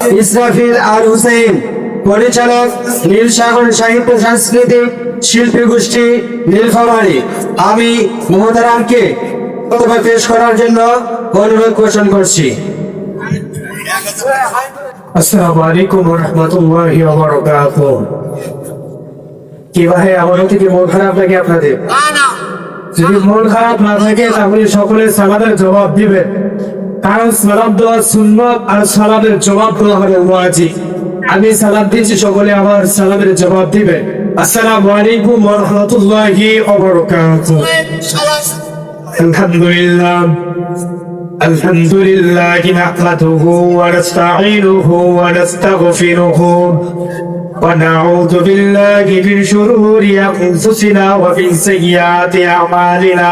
ইসরাফিল আর হুসেন পরিচালক নীলসাগর সাহিত্য সাংস্কৃতিক শিল্পী গোষ্ঠী নীলফামারী। আমি মহতারামকে পেশ করার জন্য অনুরোধ পোষণ করছি। আসসালামু আলাইকুম রহমতুল্লাহি ওয়া বারাকাতুহু কি ভাই আমারও থেকে মন খারাপ লাগে আপনাদের? যদি মন খারাপ না থাকে তাহলে সকলে সালাদের জবাব দিবেন। কারণ সালাদ দেওয়া সুন্নত আর সালাদের জবাব দেওয়া হবে ওয়াজিব আমি সালাদ দিচ্ছি সকলে আমার সালাদের জবাব দিবে আসসালামু আলাইকুম ওয়া রাহমাতুল্লাহি ওয়া বারাকাতুহু আলহামদুলিল্লাহ الحمد لله نحمده ونستعينه ونستغفره ونعوذ بالله من شرور أنفسنا ومن سيئات أعمالنا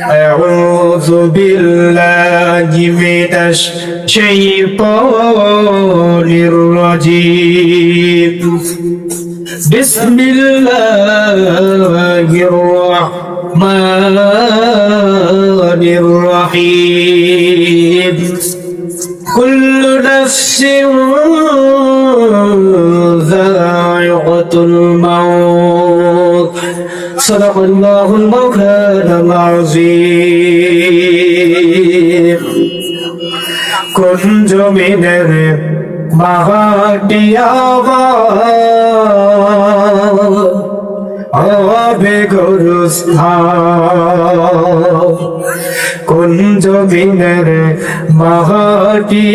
أعوذ بالله من الشيطان الرجيم. بسم الله الرحمن الرحيم. كل نفس ذائقة الموت. صدق الله المولانا العظيم কোন জমিনের মাহাটি হবে গরুস্থান কোন জমিনের মাহাটি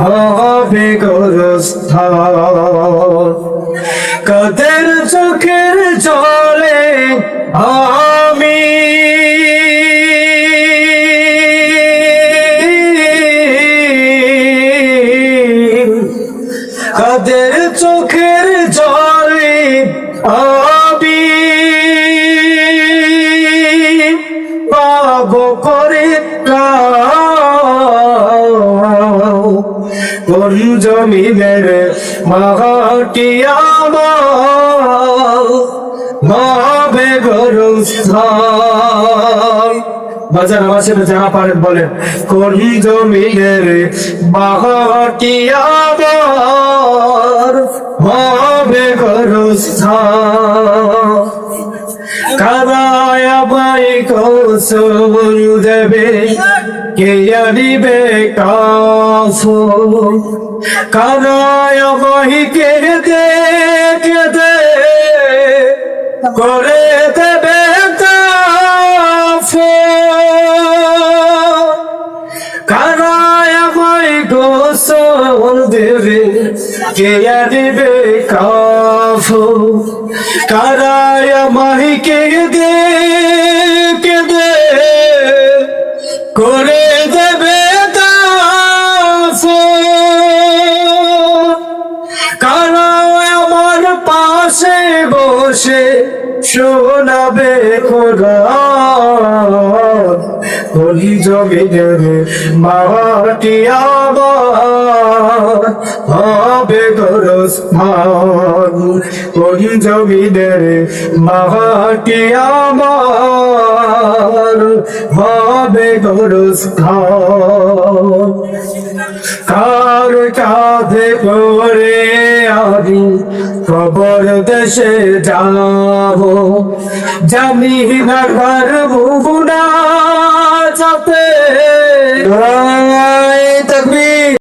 হবে গরুস্থান কাদের চোখের জলে আমি? কাদের চোখের জলে আমি? পাব গরুস্থান বাজার আবাসের যারা পারেন বলেন কোন জমিনের মাটি কাদায় কৌশল দেবে, কে জানিবে কাফো কাদায় বাই কে দে কে দে করে দেবে কাদায় বাই কৌশল দেবে, কে জানিবে কাফো? কারায় মাহিকে দে করে দেবে পাশে বসে শোনাবে কলি জমিনের মাটি আমার, হবে গরস্থান কলি জমিনের মাটি আমার, হবে গরস্থান খবর দেশে যাব। জানি না ঘর বুবুনা চাপে তকবীর।